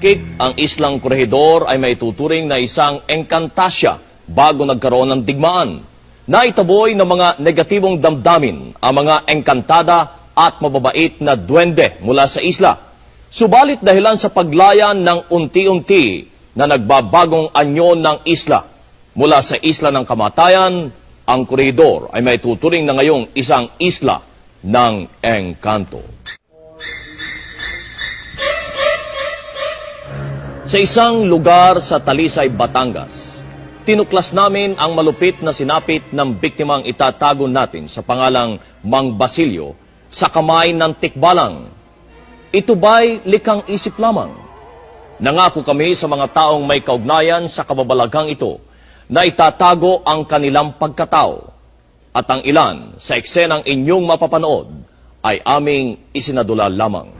Kik, ang islang korehidor ay may tuturing na isang engkantasya bago nagkaroon ng digmaan. Naitaboy ng mga negatibong damdamin ang mga engkantada at mababait na duwende mula sa isla. Subalit dahilan sa paglayan ng unti-unti na nagbabagong anyo ng isla mula sa isla ng kamatayan, ang korehidor ay may tuturing na ngayong isang isla ng engkanto. Sa isang lugar sa Talisay, Batangas, tinuklas namin ang malupit na sinapit ng biktimang itatago natin sa pangalang Mang Basilio sa kamay ng tikbalang. Ito ba'y likang isip lamang? Nangako kami sa mga taong may kaugnayan sa kababalaghang ito na itatago ang kanilang pagkatao. At ang ilan sa eksenang inyong mapapanood ay aming isinadula lamang.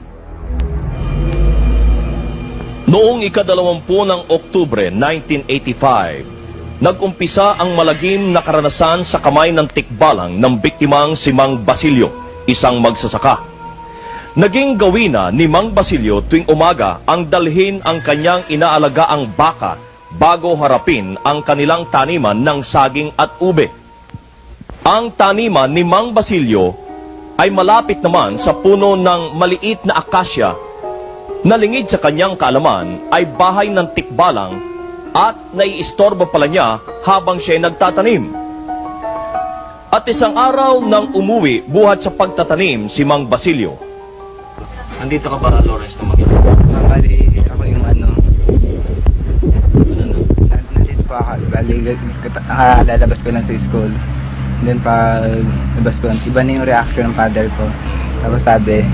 Noong ikadalawampu ng Oktubre 1985, nag-umpisa ang malagim na karanasan sa kamay ng tikbalang ng biktimang si Mang Basilio, isang magsasaka. Naging gawina ni Mang Basilio tuwing umaga ang dalhin ang kanyang inaalagaang baka bago harapin ang kanilang taniman ng saging at ube. Ang taniman ni Mang Basilio ay malapit naman sa puno ng maliit na akasya Nalingid sa kanyang kaalaman ay bahay ng tikbalang at naiistorbo pala niya habang siya ay nagtatanim. At isang araw nang umuwi buhat sa pagtatanim si Mang Basilio. Nandito ka ba, Lawrence, na mag Ah, Bali, ako yung ano, nan- nandito po ako. Bali, kat- ah, lalabas ko lang sa school. Then pag labas ko, iba na yung reaction ng father ko. Tapos sabi,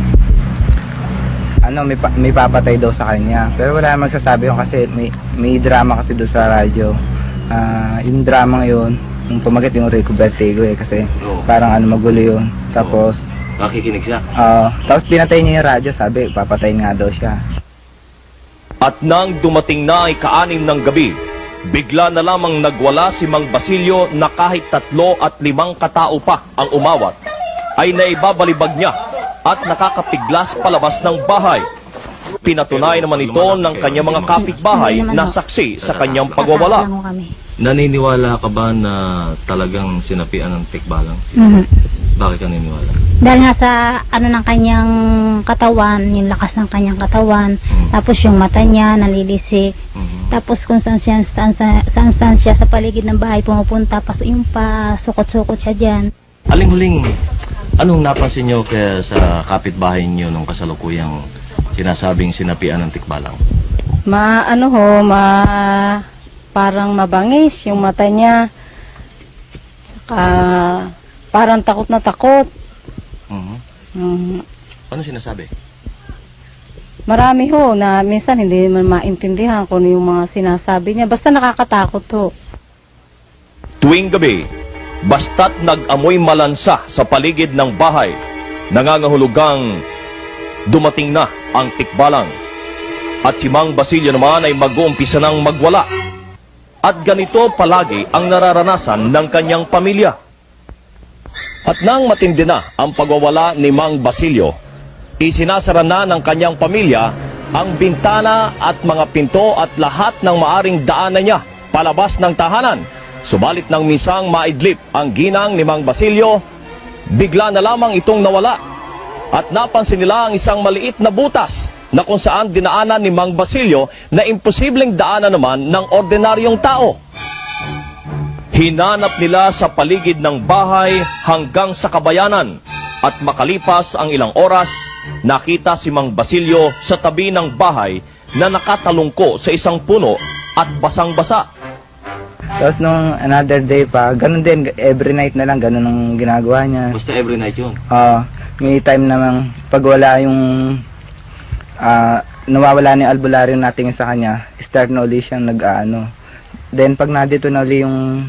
ano, may, pa- may papatay daw sa kanya. Pero wala namang magsasabi ko kasi may, may drama kasi doon sa radyo. Ah, yung drama ngayon, yung pumagat yung Rico Bertigo eh kasi Oo. parang ano magulo yun. Tapos, Nakikinig siya. ah, tapos pinatay niya yung radyo, sabi, papatayin nga daw siya. At nang dumating na ay kaanim ng gabi, bigla na lamang nagwala si Mang Basilio na kahit tatlo at limang katao pa ang umawat, ay naibabalibag niya at nakakapiglas palabas ng bahay. Pinatunay naman ito ng kanyang mga kapitbahay na saksi sa kanyang pagwawala. Naniniwala ka ba na talagang sinapian ng tikbalang? Mhm. Bakit ka naniniwala? Dahil nga sa ano ng kanyang katawan, yung lakas ng kanyang katawan, Mm. tapos yung mata niya nalilisik, Mhm. tapos kung saan siya, saan, saan, saan, saan siya sa paligid ng bahay pumupunta, pas yung pa sukot-sukot siya dyan. Aling huling, anong napansin nyo kaya sa kapitbahay niyo nung kasalukuyang sinasabing sinapian ng tikbalang? Ma ano ho, ma parang mabangis yung mata niya. Saka parang takot na takot. Mhm. Mm, Ano sinasabi? marami ho na minsan hindi man maintindihan kung ano yung mga sinasabi niya. Basta nakakatakot ho. Tuwing gabi, basta't nag-amoy malansa sa paligid ng bahay, nangangahulugang dumating na ang tikbalang. At si Mang Basilio naman ay mag-uumpisa ng magwala. At ganito palagi ang nararanasan ng kanyang pamilya. At nang matindi na ang pagwawala ni Mang Basilio, isinasara na ng kanyang pamilya ang bintana at mga pinto at lahat ng maaring daanan niya palabas ng tahanan. Subalit nang misang maidlip ang ginang ni Mang Basilio, bigla na lamang itong nawala. At napansin nila ang isang maliit na butas na kung saan dinaanan ni Mang Basilio na imposibleng daanan naman ng ordinaryong tao. Hinanap nila sa paligid ng bahay hanggang sa kabayanan at makalipas ang ilang oras, nakita si Mang Basilio sa tabi ng bahay na nakatalungko sa isang puno at basang-basa. Tapos nung another day pa, ganun din, every night na lang, ganun ang ginagawa niya. Basta every night yun. Ah, may time namang pag wala yung ah, nawawala ni albularyo natin sa kanya, start na uli siyang nag-ano. Then pag nandito na uli yung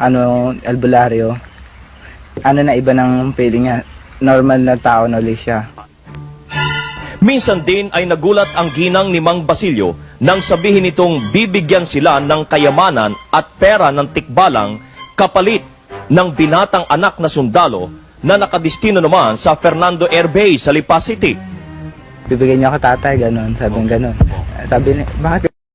ano, albularyo, ano na iba ng feeling niya, normal na tao na uli siya. Minsan din ay nagulat ang ginang ni Mang Basilio nang sabihin nitong bibigyan sila ng kayamanan at pera ng tikbalang kapalit ng binatang anak na sundalo na nakadistino naman sa Fernando Air Base sa Lipa City. bibigyan niyo ako tatay, ganun. Sabi ng ganun. Sabi ni, bakit